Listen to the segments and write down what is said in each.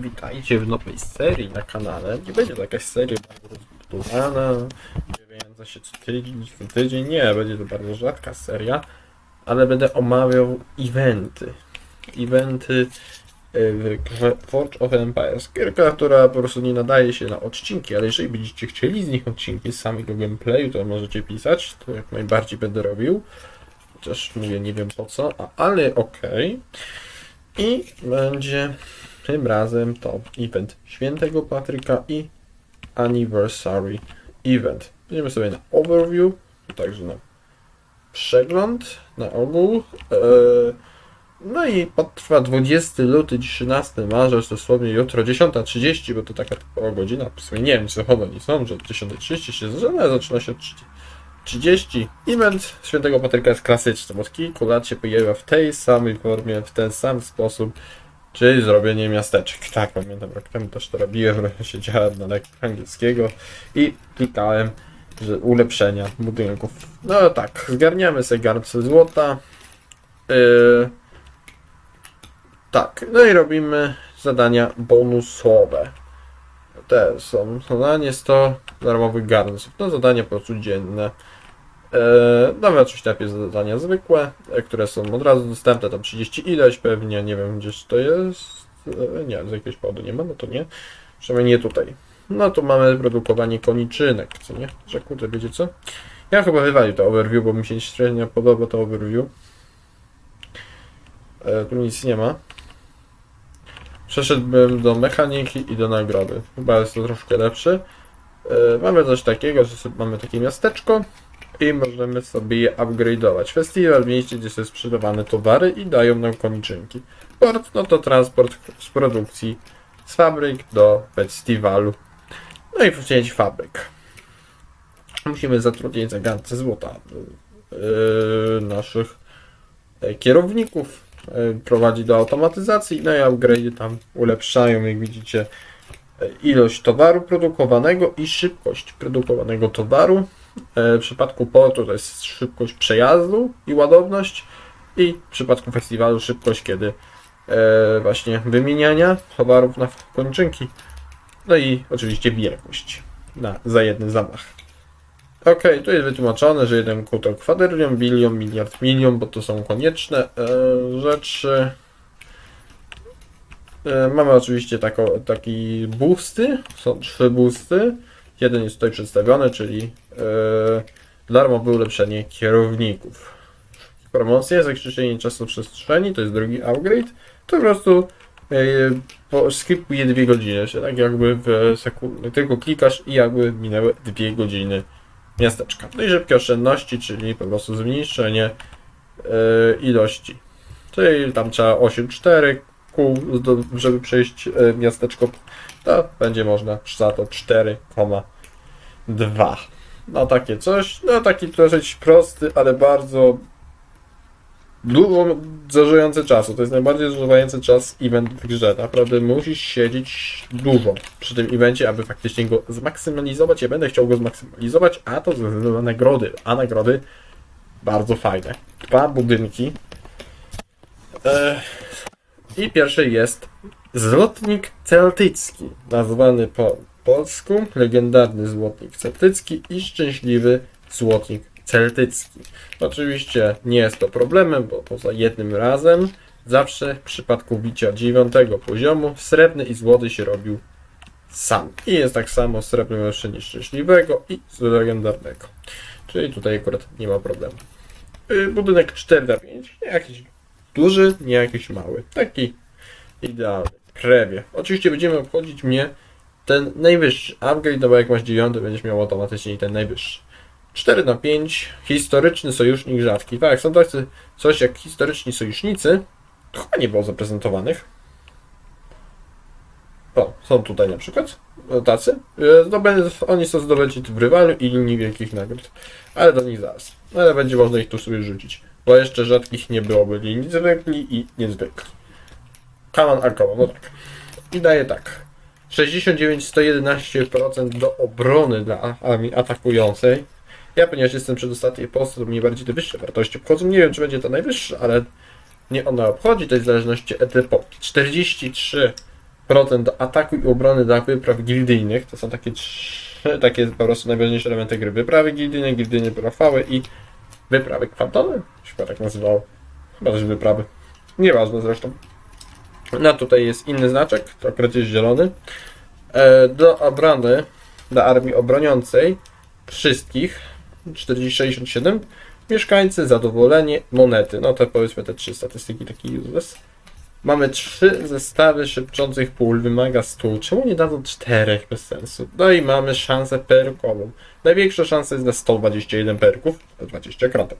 Witajcie w nowej serii na kanale. Nie będzie to jakaś seria bardzo rozbudowana, pojawiająca się co tydzień, co tydzień. Nie, będzie to bardzo rzadka seria, ale będę omawiał eventy. Eventy y, w Forge of Empires. Gierka, która po prostu nie nadaje się na odcinki, ale jeżeli będziecie chcieli z nich odcinki z samego gameplayu, to możecie pisać, to jak najbardziej będę robił. Chociaż mówię, nie wiem po co, a, ale okej. I będzie tym razem to event Świętego Patryka i Anniversary Event. Będziemy sobie na overview, także na przegląd, na ogół. E, no i potrwa 20 luty, 13 marzec, dosłownie jutro 10.30, bo to taka typowa godzina. W sumie nie wiem, one nie są, że od 10.30 się zaczyna, zaczyna się od 30. Event Świętego Patryka jest klasyczny. Od kilku lat się pojawia w tej samej formie, w ten sam sposób, czyli zrobienie miasteczek. Tak, pamiętam, rok temu też to robiłem, siedziałem na lekcji angielskiego i klikałem, że ulepszenia budynków. No tak, zgarniamy sobie garnce złota. Yy, tak, no i robimy zadania bonusowe. Te są zadanie 100 darmowych garnków. To zadania po prostu dzienne. Damy oczywiście najpierw zadania zwykłe, e, które są od razu dostępne, tam 30 ileś pewnie, nie wiem gdzieś to jest. E, Nie, z jakiegoś powodu nie ma, no to nie. Przynajmniej nie tutaj. No tu mamy produkowanie koniczynek, co nie? Że kurde, wiecie co? Ja chyba wywalił to overview, bo mi się średnio podoba to overview. E, tu nic nie ma. Przeszedłbym do mechaniki i do nagrody. Chyba jest to troszkę lepszy. E, Mamy coś takiego, że mamy takie miasteczko i możemy sobie je upgrade'ować. Festiwal w mieście, gdzie są sprzedawane towary i dają nam koniczynki. Port, no to transport z produkcji z fabryk do festiwalu. No i wcięć fabryk. Musimy zatrudnić za garnce złota yy, naszych e, kierowników. e, Prowadzi do automatyzacji, no i upgrade tam ulepszają, jak widzicie, e, ilość towaru produkowanego i szybkość produkowanego towaru. E, W przypadku portu to jest szybkość przejazdu i ładowność i w przypadku festiwalu szybkość kiedy e, właśnie wymieniania towarów na kończynki. No i oczywiście wielkość na, za jeden zamach. Ok, tu jest wytłumaczone, że jeden kutok kwadrylion, bilion, miliard, milion, bo to są konieczne e, rzeczy. E, mamy oczywiście tako, taki boosty, są trzy boosty. Jeden jest tutaj przedstawiony, czyli e, darmowe ulepszenie kierowników. Promocja, zakreślenie czasu przestrzeni, to jest drugi upgrade. To po prostu po, skipuje dwie godziny, czyli tak jakby w sekundę, tylko klikasz i jakby minęły dwie godziny miasteczka. No i szybkie oszczędności, czyli po prostu zmniejszenie e, ilości. Czyli tam trzeba 8,4 kół, zdo- żeby przejść e, miasteczko, to będzie można za to 4,2. No takie coś, no taki dosyć prosty, ale bardzo długo zużywający czasu. To jest najbardziej zużywający czas event w grze. Naprawdę musisz siedzieć dużo przy tym evencie, aby faktycznie go zmaksymalizować. Ja będę chciał go zmaksymalizować, a to ze względu na nagrody. A nagrody bardzo fajne. Dwa budynki. E, I pierwszy jest Złotnik Celtycki, nazwany po polsku legendarny Złotnik Celtycki i szczęśliwy Złotnik Celtycki. Oczywiście nie jest to problemem, bo poza jednym razem zawsze w przypadku bicia dziewiątego poziomu srebrny i złoty się robił sam. I jest tak samo srebrny lepszy niż szczęśliwego i legendarnego. Czyli tutaj akurat nie ma problemu. Y, Budynek 4 na 5, nie jakiś duży, nie jakiś mały. Taki idealny. Krewie. Oczywiście będziemy obchodzić mnie ten najwyższy upgrade, no bo jak masz 9, będziesz miał automatycznie i ten najwyższy. 4 na 5, historyczny sojusznik rzadki. Tak, są tacy coś jak historyczni sojusznicy. To chyba nie było zaprezentowanych. O, są tutaj na przykład e, tacy. Zdobędą, oni są zdobyci w rywalu i linii wielkich nagród. Ale do nich zaraz. Ale będzie można ich tu sobie rzucić. Bo jeszcze rzadkich nie byłoby linii zwykli i niezwykli. Kaman Arkowo, no tak. I daje tak. 69-111% do obrony dla armii atakującej. Ja, ponieważ jestem przedostatniej postać, to mnie bardziej te wyższe wartości obchodzą. Nie wiem, czy będzie to najwyższe, ale nie ona obchodzi, w zależności od epoki. 43 do ataku i obrony dla wypraw gildyjnych. To są takie trzy, takie po prostu najważniejsze elementy gry. Wyprawy gildyjne, gildyjne profały i wyprawy kwantowe. Chyba tak nazywało. Chyba też wyprawy. Nieważne zresztą. No tutaj jest inny znaczek, to akurat jest zielony. E, do obrony, dla armii obroniącej wszystkich 4067 mieszkańcy, zadowolenie, monety. No to powiedzmy te trzy statystyki takie useless. Mamy trzy zestawy szybczących pól, wymaga 100. Czemu nie dadzą czterech bez sensu? No i mamy szansę perkową. Największa szansa jest na 121 perków, to 20 kratek.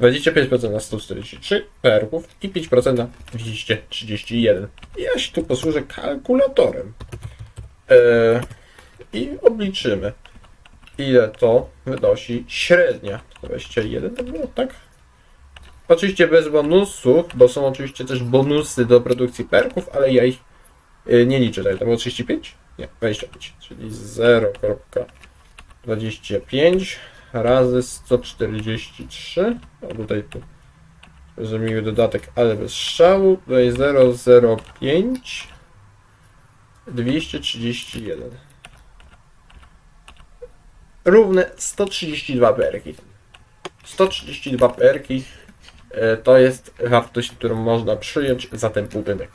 25% na 143 perków i 5% na 231. Ja się tu posłużę kalkulatorem. Eee, I obliczymy, ile to wynosi średnia. 21 to tak? Oczywiście bez bonusów, bo są oczywiście też bonusy do produkcji perków, ale ja ich y, nie liczę. Tutaj to było 35? Nie, 25, czyli 0,25 razy 143. O, tutaj tu zrobimy dodatek, ale bez szału. Jest 0,05 231. Równe 132 perki. 132 perki to jest wartość, którą można przyjąć za ten budynek.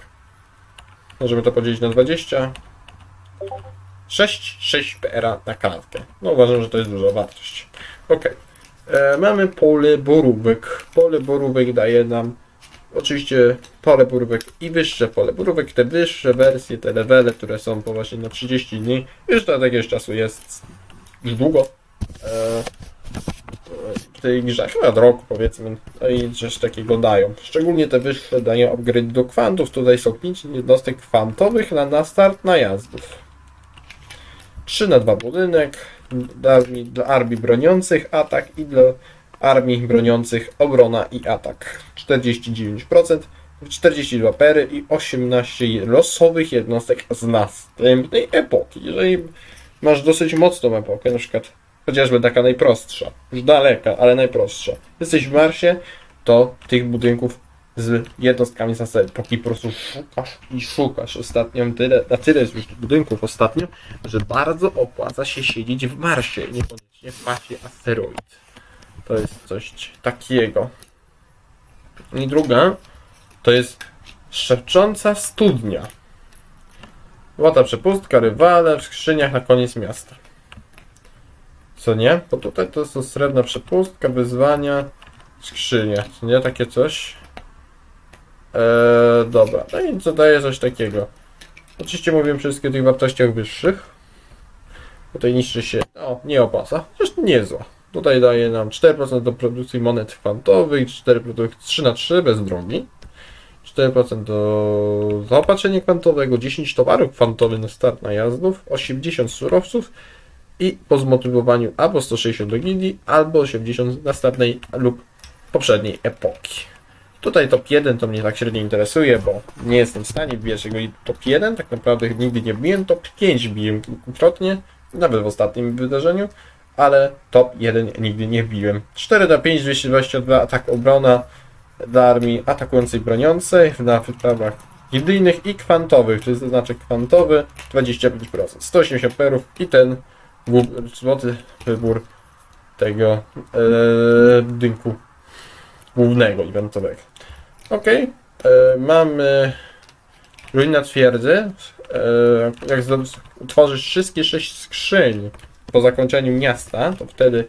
Możemy to podzielić na 20. 6, 6 PR na klatkę. No uważam, że to jest duża wartość. Ok. E, mamy pole borówek. Pole borówek daje nam oczywiście pole borówek i wyższe pole borówek. Te wyższe wersje, te levele, które są po właśnie na 30 dni. Już od jakiegoś czasu jest już długo. E, tej grze, od roku powiedzmy, no i coś takiego dają. Szczególnie te wyższe dają upgrade do kwantów. Tutaj są 5 jednostek kwantowych na, na start najazdów. 3 na 2 budynek dla armii, dla armii broniących atak i dla armii broniących obrona i atak. 49%, 42 pery i 18 losowych jednostek z następnej epoki. Jeżeli masz dosyć mocną epokę, na przykład chociażby taka najprostsza, już daleka, ale najprostsza. Jesteś w Marsie, to tych budynków z jednostkami z następnej epoki po prostu szukasz i szukasz. Ostatnio tyle, na tyle jest już budynków ostatnio, że bardzo opłaca się siedzieć w Marsie, niekoniecznie w pasie asteroid. To jest coś takiego. I druga to jest szepcząca studnia. Złota przepustka, rywale w skrzyniach na koniec miasta. Co nie? Bo tutaj to jest srebrna przepustka, wyzwania, skrzynia. Co nie? Takie coś. Eee, dobra. No i co daje coś takiego. Oczywiście mówiłem wszystkie o tych wartościach wyższych. Tutaj niszczy się. O, nie opłaca. Zresztą nie zła. Tutaj daje nam 4% do produkcji monet kwantowych, 4% 3 na 3 bez drogi. 4% do zaopatrzenia kwantowego, 10 towarów kwantowych na start najazdów, 80 surowców i po zmotywowaniu albo 160 do gildii, albo 80 następnej lub poprzedniej epoki. Tutaj top 1 to mnie tak średnio interesuje, bo nie jestem w stanie wbijać jego top 1, tak naprawdę nigdy nie wbiłem, top 5 biłem kilkukrotnie, nawet w ostatnim wydarzeniu, ale top 1 nigdy nie wbiłem. 4 na 5, 222 atak obrona dla armii atakującej broniącej na wyprawach gildyjnych i kwantowych, czyli to znaczy kwantowy 25%, 180 perów i ten złoty wybór tego e, budynku głównego eventowego. Ok, e, mamy ruina twierdzy. E, jak utworzysz wszystkie sześć skrzyń po zakończeniu miasta, to wtedy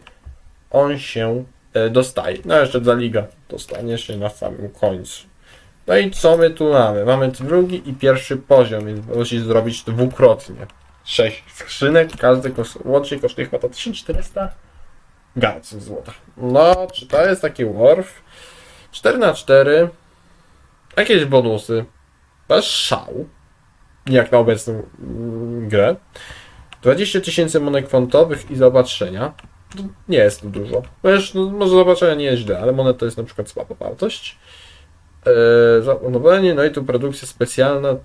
on się e, dostaje. No jeszcze za liga dostaniesz się na samym końcu. No i co my tu mamy? Mamy drugi i pierwszy poziom, więc musisz zrobić dwukrotnie. 6 skrzynek, każdy koszt, łącznie kosztuje chyba to 1400 garców złota. No, czy to jest taki worth? 4 na 4 jakieś bonusy, bez szału, jak na obecną mm, grę. 20 tysięcy monet kwantowych i zaopatrzenia. Nie jest to dużo. Wiesz, no, może zobaczenia nie jest źle, ale monet to jest na przykład słaba wartość. Zaplanowanie, no i tu produkcja specjalna,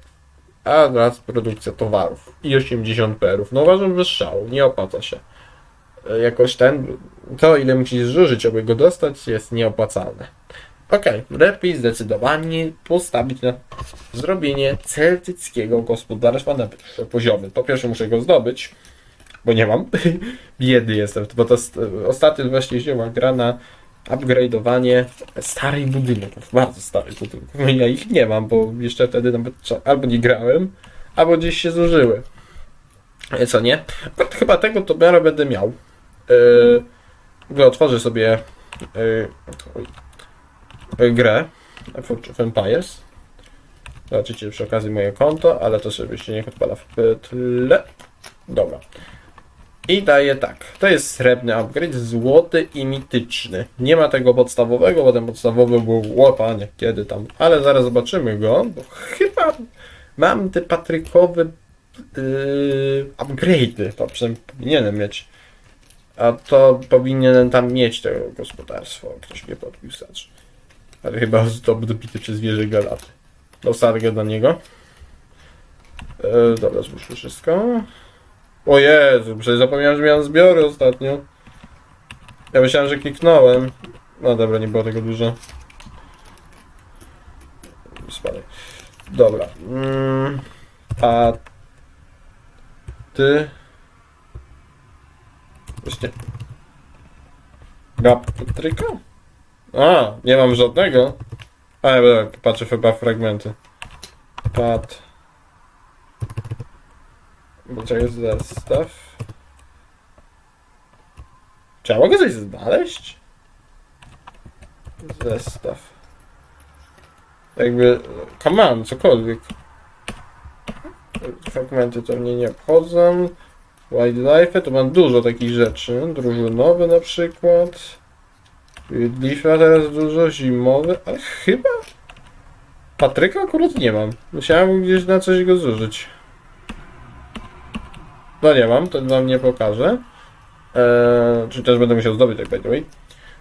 a raz produkcja towarów i 80 perów. No uważam, że szał, nie opłaca się. Eee, jakoś ten, to ile musisz zużyć, aby go dostać, jest nieopłacalne. Okej, lepiej zdecydowanie postawić na zrobienie celtyckiego gospodarstwa na wyższe poziomy. Po pierwsze muszę go zdobyć, bo nie mam. Biedny jestem, bo to st- ostatnio właśnie wzięła gra na upgrade'owanie starych budynków, bardzo starych budynków. No Ja ich nie mam, bo jeszcze wtedy nawet albo nie grałem, albo gdzieś się zużyły. E, Co nie? Bo Chyba tego to miarę będę miał. Yy, w otworzę sobie yy, grę of Empires. Zobaczycie przy okazji moje konto, ale to sobie się niech odpala w tle. Dobra. I daje tak. To jest srebrny upgrade, złoty i mityczny. Nie ma tego podstawowego, bo ten podstawowy był łopanie, kiedy tam. Ale zaraz zobaczymy go, bo chyba mam te patrykowe yy, upgrade'y. To przynajmniej powinienem mieć. A to powinienem tam mieć to gospodarstwo. Ktoś mnie podbił sacz. Ale chyba to dobity przez wieżę Galaty. Dostargę dla niego. E, dobra, złóżmy wszystko. O Jezu, przecież zapomniałem, że miałem zbiory ostatnio. Ja myślałem, że kliknąłem. No dobra, nie było tego dużo. Spadaj. Dobra. Mm, a ty... Właśnie... Gap Patryka? A, nie mam żadnego. A, ja patrzę chyba fragmenty. Pat. Jest zestaw. Ja mogę coś znaleźć? Zestaw. Jakby, come on, cokolwiek. Fragmenty to mnie nie obchodzą. Wildlife, to mam dużo takich rzeczy. Drużynowy na przykład. Wildlife teraz dużo, zimowy, ale chyba... Patryka akurat nie mam. Musiałem gdzieś na coś go zużyć. No nie mam, to wam nie pokażę. Eee, czy też będę musiał zdobyć, tak by the way.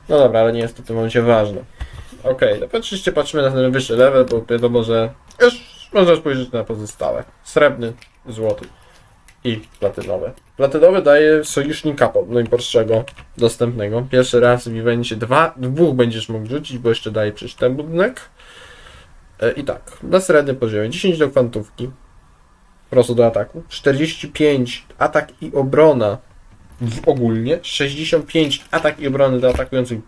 No dobra, ale nie jest to w tym momencie ważne. Okej, okay, oczywiście patrzymy na ten wyższy level, bo wiadomo, że już można spojrzeć na pozostałe. Srebrny, złoty i platynowe. Platynowy daje sojusznika najprostszego dostępnego. Pierwszy raz w evencie dwa, dwóch będziesz mógł rzucić, bo jeszcze daje przecież ten budynek. E, I tak, na srebrny poziomie 10 do kwantówki, prosto do ataku, 45 atak i obrona w ogólnie, 65 atak i obrony do atakujących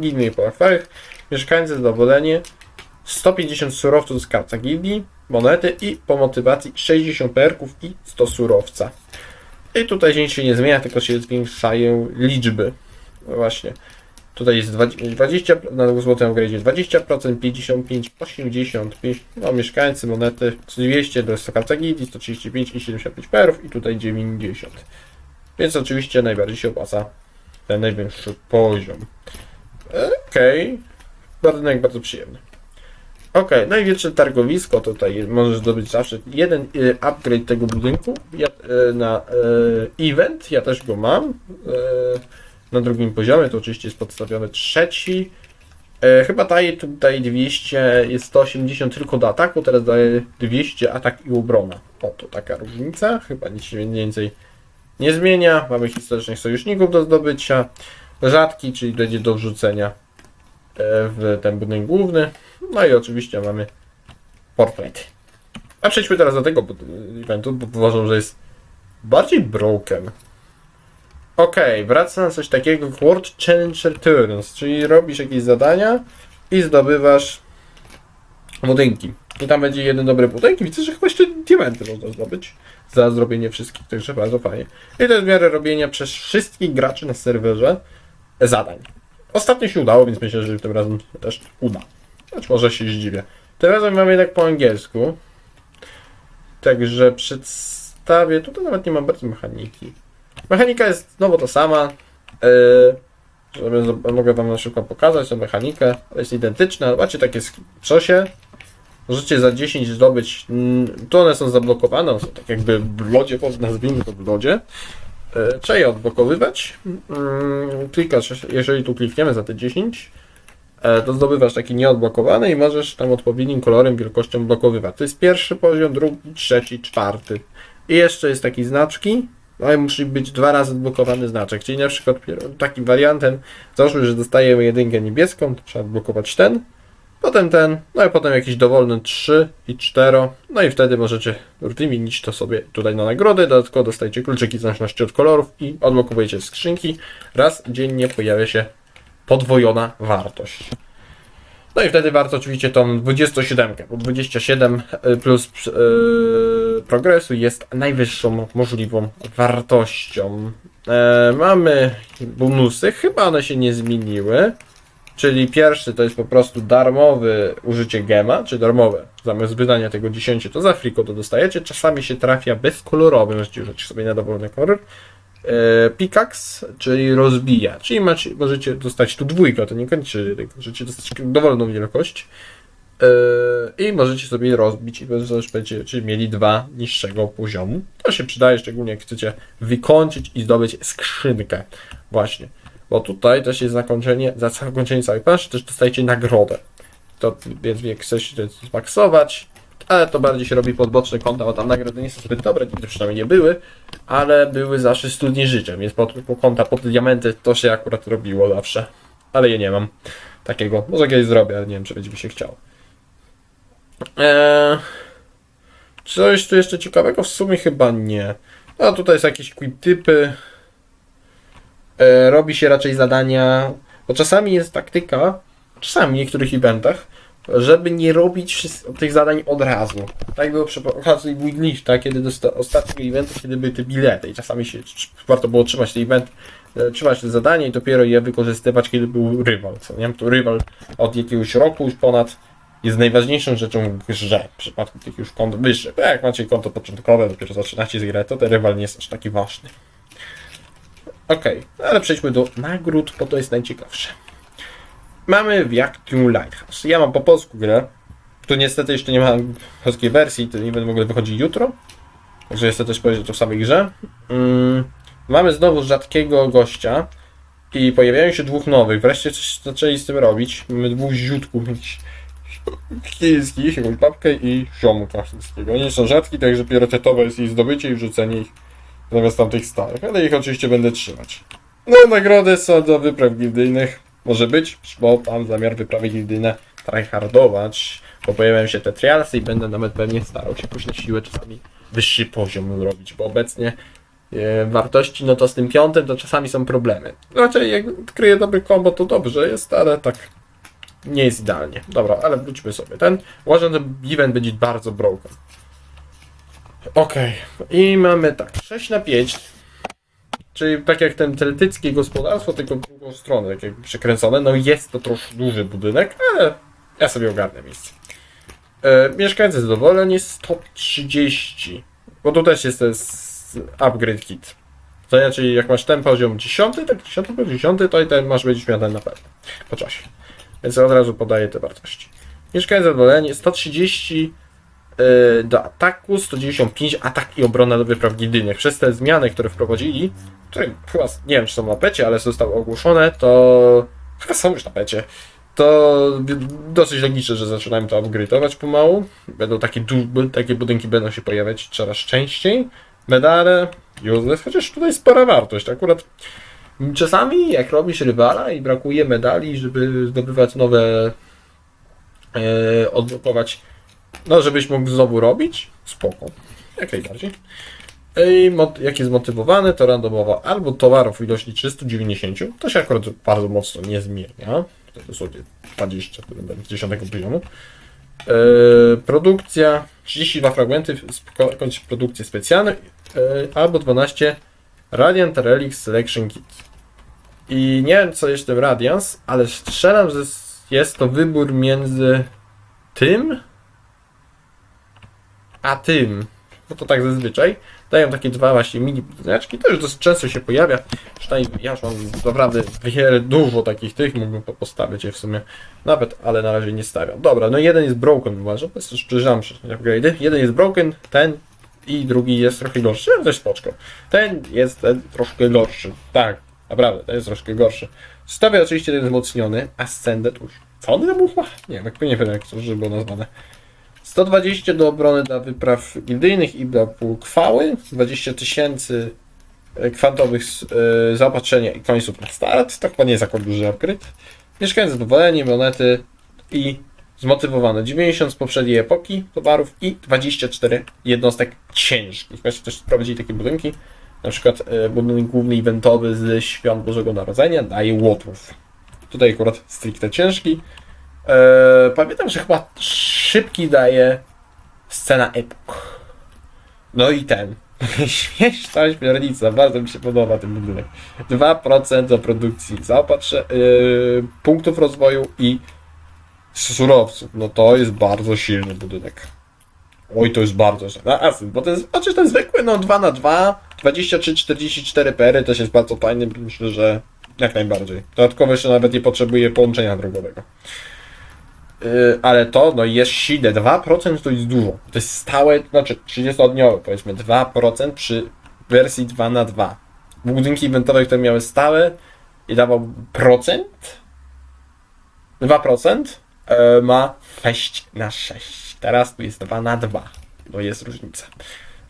gildii i poachwałych, mieszkańcy zadowolenie, 150 surowców z karta gildii, monety i po motywacji 60 perków i 100 surowca. I tutaj nic się nie zmienia, tylko się zwiększają liczby. No właśnie. Tutaj jest 20, na złotym upgrade 20%, 55, 85, no mieszkańcy, monety 200 do 100 karta gildii, 135 i 75 perów i tutaj 90. Więc oczywiście najbardziej się opłaca ten najwyższy poziom. Okej. Budynek bardzo przyjemny. Okej, największe targowisko tutaj możesz zdobyć zawsze jeden y, upgrade tego budynku ja, y, na y, event, ja też go mam na drugim poziomie, to oczywiście jest podstawiony trzeci. Y, chyba daje tutaj 200, jest 180 tylko do ataku, teraz daje 200 atak i obrona. Oto taka różnica, chyba nic się więcej nie zmienia. Mamy historycznych sojuszników do zdobycia, rzadki, czyli będzie do wrzucenia y, w ten budynek główny. No i oczywiście mamy portret. A przejdźmy teraz do tego eventu, bo uważam, że jest bardziej broken. Okej, wraca na coś takiego jak World Challenge Returns, czyli robisz jakieś zadania i zdobywasz budynki. I tam będzie jeden dobry budynek widzę, że chyba jeszcze diamenty można zdobyć za zrobienie wszystkich, także bardzo fajnie. I to jest w miarę robienia przez wszystkich graczy na serwerze zadań. Ostatnio się udało, więc myślę, że tym razem też uda. Choć może się zdziwię. Tym razem mamy jednak po angielsku. Także przedstawię. Tutaj nawet nie mam bardzo mechaniki. Mechanika jest znowu ta sama. Yy, mogę Wam na przykład pokazać tę mechanikę. Jest identyczna. Macie takie szosie. Możecie za 10 zdobyć. mm, Tu one są zablokowane, są tak jakby w lodzie, nazwijmy to w lodzie. Yy, Trzeba je odblokowywać. Mm, Klikasz, jeżeli tu klikniemy za te 10, e, to zdobywasz taki nieodblokowany i możesz tam odpowiednim kolorem, wielkością blokowywać. To jest pierwszy poziom, drugi, trzeci, czwarty. I jeszcze jest taki znaczki, no i musi być dwa razy odblokowany znaczek. Czyli na przykład takim wariantem, załóżmy, że dostajemy jedynkę niebieską, to trzeba odblokować ten. Potem ten, no i potem jakiś dowolny 3 i 4. No i wtedy możecie wymienić to sobie tutaj na nagrody. Dodatkowo dostajecie kluczyki w zależności od kolorów i odblokowujecie skrzynki. Raz dziennie pojawia się podwojona wartość. No i wtedy warto oczywiście tą 27, bo 27 plus yy, progresu jest najwyższą możliwą wartością. E, mamy bonusy, chyba one się nie zmieniły. Czyli pierwszy to jest po prostu darmowe użycie gema, czy darmowe. Zamiast wydania tego 10 to za friko to dostajecie. Czasami się trafia bezkolorowy, możecie użyć sobie na dowolny kolor. E, Pickaxe, czyli rozbija. Czyli macie, możecie dostać tu dwójkę, to nie kończy. Możecie dostać dowolną wielkość. E, I możecie sobie rozbić i też będziecie mieli dwa niższego poziomu. To się przydaje, szczególnie jak chcecie wykończyć i zdobyć skrzynkę. Właśnie. Bo tutaj też jest zakończenie, za zakończenie całej planszy też dostajecie nagrodę. To, więc jak chcecie to zmaksować, ale to bardziej się robi pod boczne konta, bo tam nagrody nie są zbyt dobre, nigdy przynajmniej nie były, ale były zawsze studnie życzę, więc pod, po konta pod diamenty to się akurat robiło zawsze. Ale ja nie mam takiego. Może kiedyś zrobię, ale nie wiem, czy będzie mi się chciało. Eee, coś tu jeszcze ciekawego? W sumie chyba nie. No tutaj są jakieś quick typy. E, robi się raczej zadania, bo czasami jest taktyka, czasami w niektórych eventach, żeby nie robić tych zadań od razu. Tak było przy okazji Weedlifta, kiedy dosta- ostatniego eventu, kiedy były te bilety i czasami się warto było trzymać ten event, e, trzymać te zadanie i dopiero je wykorzystywać, kiedy był rywal, co nie? To rywal od jakiegoś roku już ponad jest najważniejszą rzeczą w grze w przypadku tych już kont wyższych. Bo Jak macie konto początkowe, dopiero zaczynacie z grę, to ten rywal nie jest aż taki ważny. Okej, ale przejdźmy do nagród, bo to jest najciekawsze. Mamy Vacuum Lighthouse. Ja mam po polsku grę. Tu niestety jeszcze nie ma polskiej wersji, to nie będę mogli wychodzić jutro. Także to też powiedzieć to w samej grze. Mm, mamy znowu rzadkiego gościa i pojawiają się dwóch nowych. Wreszcie coś zaczęli z tym robić. Mamy dwóch ziutków chińskich, jakąś babkę i ziomka wszystkiego. Oni są rzadki, także priorytetowe jest ich zdobycie i wrzucenie ich zamiast tamtych starych, ale ich oczywiście będę trzymać. No, nagrody są do wypraw gildyjnych. Może być, bo mam zamiar wyprawy gildyjne tryhardować, bo pojawiają się te trialsy i będę nawet pewnie starał się na siłę czasami wyższy poziom zrobić, bo obecnie e, wartości, no to z tym piątym to czasami są problemy. Raczej jak odkryję dobry kombo, to dobrze jest, ale tak nie jest idealnie. Dobra, ale wróćmy sobie. Ten uważam, że event będzie bardzo broken. Okej, i mamy tak, 6 na 5, czyli tak jak ten celtyckie gospodarstwo, tylko w drugą stronę, tak jakby przekręcone. No jest to troszkę duży budynek, ale ja sobie ogarnę miejsce. E, mieszkańcy zadowoleni 130, bo tu też jest ten upgrade kit. To znaczy, jak masz ten poziom 10, tak 10, po 10, to i ten masz będziesz miał ten na pewno po czasie. Więc od razu podaję te wartości. Mieszkańcy zadowoleni 130 e, do ataku, 195 atak i obrona do wypraw gildyjnych. Przez te zmiany, które wprowadzili, które chyba, nie wiem czy są na pecie, ale zostały ogłoszone, to chyba są już na pecie, to dosyć logiczne, że zaczynają to upgrade'ować pomału. Będą takie, takie budynki będą się pojawiać coraz częściej. Medale, useless, chociaż tutaj spora wartość. Akurat czasami jak robisz rywala i brakuje medali, żeby zdobywać nowe, e, odblokować no, żebyś mógł znowu robić? Spoko. Jak najbardziej. I jak jest motywowany, to randomowo albo towarów ilości 390, to się akurat bardzo mocno nie zmienia. To sobie 20, które będą z 10 poziomu. E, produkcja 32 fragmenty, kończy produkcję specjalną, e, albo 12 Radiant Relic Selection Kit. I nie wiem co jest tym Radiance, ale strzelam, że jest to wybór między tym a tym, no to tak zazwyczaj, dają takie dwa właśnie mini budyneczki, to już dosyć często się pojawia, przynajmniej ja już mam naprawdę wiele, dużo takich tych, mógłbym po- postawić je w sumie nawet, ale na razie nie stawiam. Dobra, no jeden jest broken uważam, to jest już przeżyłam upgrade'y, jeden jest broken, ten i drugi jest trochę gorszy, ale też spoczko. Ten jest ten troszkę gorszy, tak, naprawdę, ten jest troszkę gorszy. Stawia oczywiście ten wzmocniony, Ascended, uż, co on chyba? Nie, tak nie wiem jak to było nazwane. 120 do obrony dla wypraw gildyjnych i dla półkwały, 20 tysięcy e, kwantowych e, zaopatrzenia i końców na start, to chyba nie jest akurat duży upgrade. Mieszkańcy zadowoleni, monety i zmotywowane. 90 z poprzedniej epoki towarów i 24 jednostek ciężkich. Właśnie też sprawdzili takie budynki. Na przykład e, budynek główny eventowy z Świąt Bożego Narodzenia daje łotrów. Tutaj akurat stricte ciężki. E, pamiętam, że chyba szybki daje scena epok. No i ten. Śmieszna śmiernica, bardzo mi się podoba ten budynek. 2% do produkcji zaopatrze, yy, punktów rozwoju i surowców. No to jest bardzo silny budynek. Oj, to jest bardzo silny. A, bo to jest, znaczy ten zwykły, no 2 na 2 23-44 pery też jest bardzo fajny. Myślę, że jak najbardziej. Dodatkowo jeszcze nawet nie potrzebuje połączenia drogowego. Yy, ale to no jest silne. 2% to jest dużo. To jest stałe, znaczy 30-dniowe powiedzmy. 2% przy wersji 2 na 2 Budynki eventowe, które miały stałe i dawał procent 2% e, ma 6 na 6. Teraz tu jest 2 na 2. To jest różnica.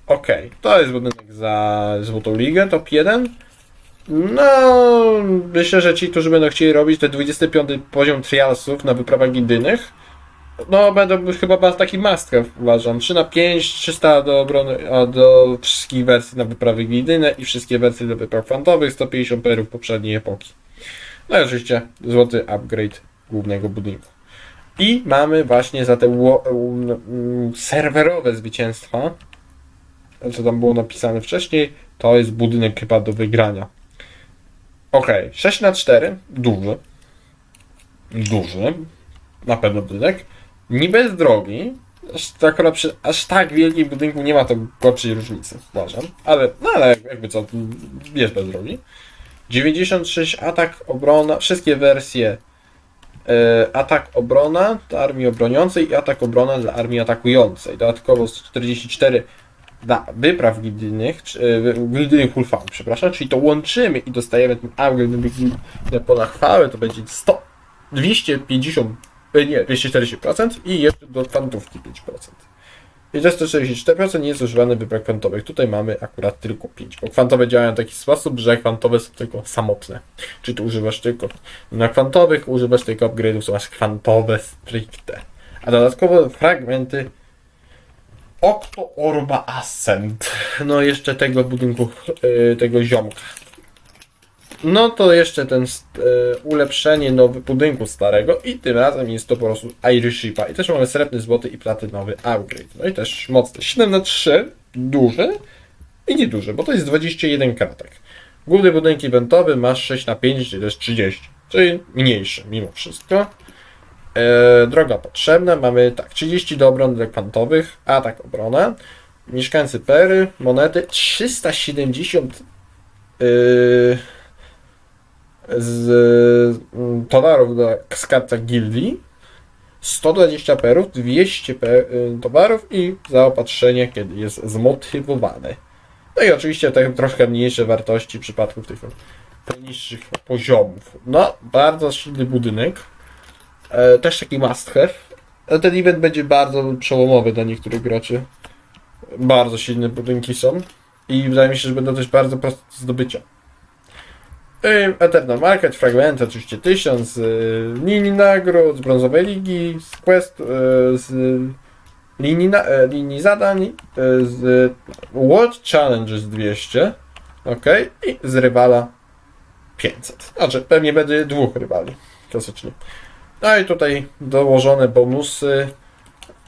Ok, to jest budynek za Złotą Ligę, top 1. No, myślę, że ci, którzy będą chcieli robić te 25 poziom trialsów na wyprawach indyjnych, no będą chyba bardzo taki must uważam. 3 na 5, 300 do obrony, a do wszystkich wersji na wyprawy indyjne i wszystkie wersje do wypraw fantowych, 150 perów poprzedniej epoki. No i oczywiście złoty upgrade głównego budynku. I mamy właśnie za te ło- um, serwerowe zwycięstwa, co tam było napisane wcześniej, to jest budynek chyba do wygrania. Ok, 6 na 4 duży. Duży. Na pewno budynek. Niby jest drogi. Tak, przy aż tak wielkim budynku nie ma to gorszej różnicy, uważam. Ale, no ale jakby co, jest bez drogi. 96 atak, obrona, wszystkie wersje e, atak, obrona dla armii obroniącej i atak, obrona dla armii atakującej. Dodatkowo 144 dla wypraw gildyjnych, czy, e, gildyjnych hulfał, przepraszam, czyli to łączymy i dostajemy ten upgrade na pola chwały, to będzie 100, 250, e, nie, 240% i jeszcze do kwantówki 5%. I te 144% nie jest używane w wybrach kwantowych. Tutaj mamy akurat tylko 5, bo kwantowe działają w taki sposób, że kwantowe są tylko samotne. Czyli tu używasz tylko na kwantowych, używasz tylko upgrade'ów, są aż kwantowe stricte. A dodatkowo fragmenty Octo Orba Ascent. No jeszcze tego budynku, yy, tego ziomka. No to jeszcze ten e, ulepszenie nowy budynku starego i tym razem jest to po prostu Irish Shipa. I też mamy srebrny, złoty i platynowy upgrade. No i też mocny. 7 na 3 duży i nieduży, bo to jest 21 kratek. Główny budynek eventowy masz 6 na 5, czyli jest 30. Czyli mniejszy mimo wszystko. E, droga potrzebna. Mamy tak, 30 do obrony dla kwantowych, atak, obrona. Mieszkańcy Pery, monety 370 yy, z mm, towarów dla skarbca gildii, 120 perów, 200 pe, y, towarów i zaopatrzenie, kiedy jest zmotywowany. No i oczywiście te troszkę mniejsze wartości w przypadku tych poniższych poziomów. No, bardzo silny budynek. E, też taki must have. E, Ten event będzie bardzo przełomowy dla niektórych graczy. Bardzo silne budynki są. I wydaje mi się, że będą też bardzo proste do zdobycia. Ym, Eternal Market, fragmenty oczywiście 1000, y, linii nagród, z brązowej ligi, z quest, z linii, na, e, linii zadań, z World Challenges 200, ok, i z rywala 500. Znaczy, pewnie będzie dwóch rywali, klasycznie. No i tutaj dołożone bonusy,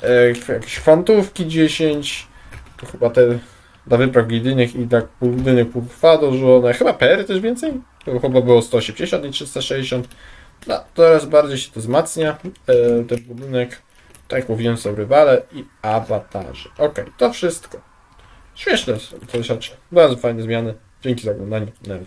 e, jakieś kwantówki 10, to chyba te dla wypraw gildyjnych i dla budynek trwa dołożone, chyba pery też więcej? To chyba było 180 i 360. No, coraz bardziej się to wzmacnia, e, ten budynek. Tak jak mówiłem, są rywale i awatarze. Ok, to wszystko. Śmieszne rzeczy. Bardzo fajne zmiany. Dzięki za oglądanie. Na razie.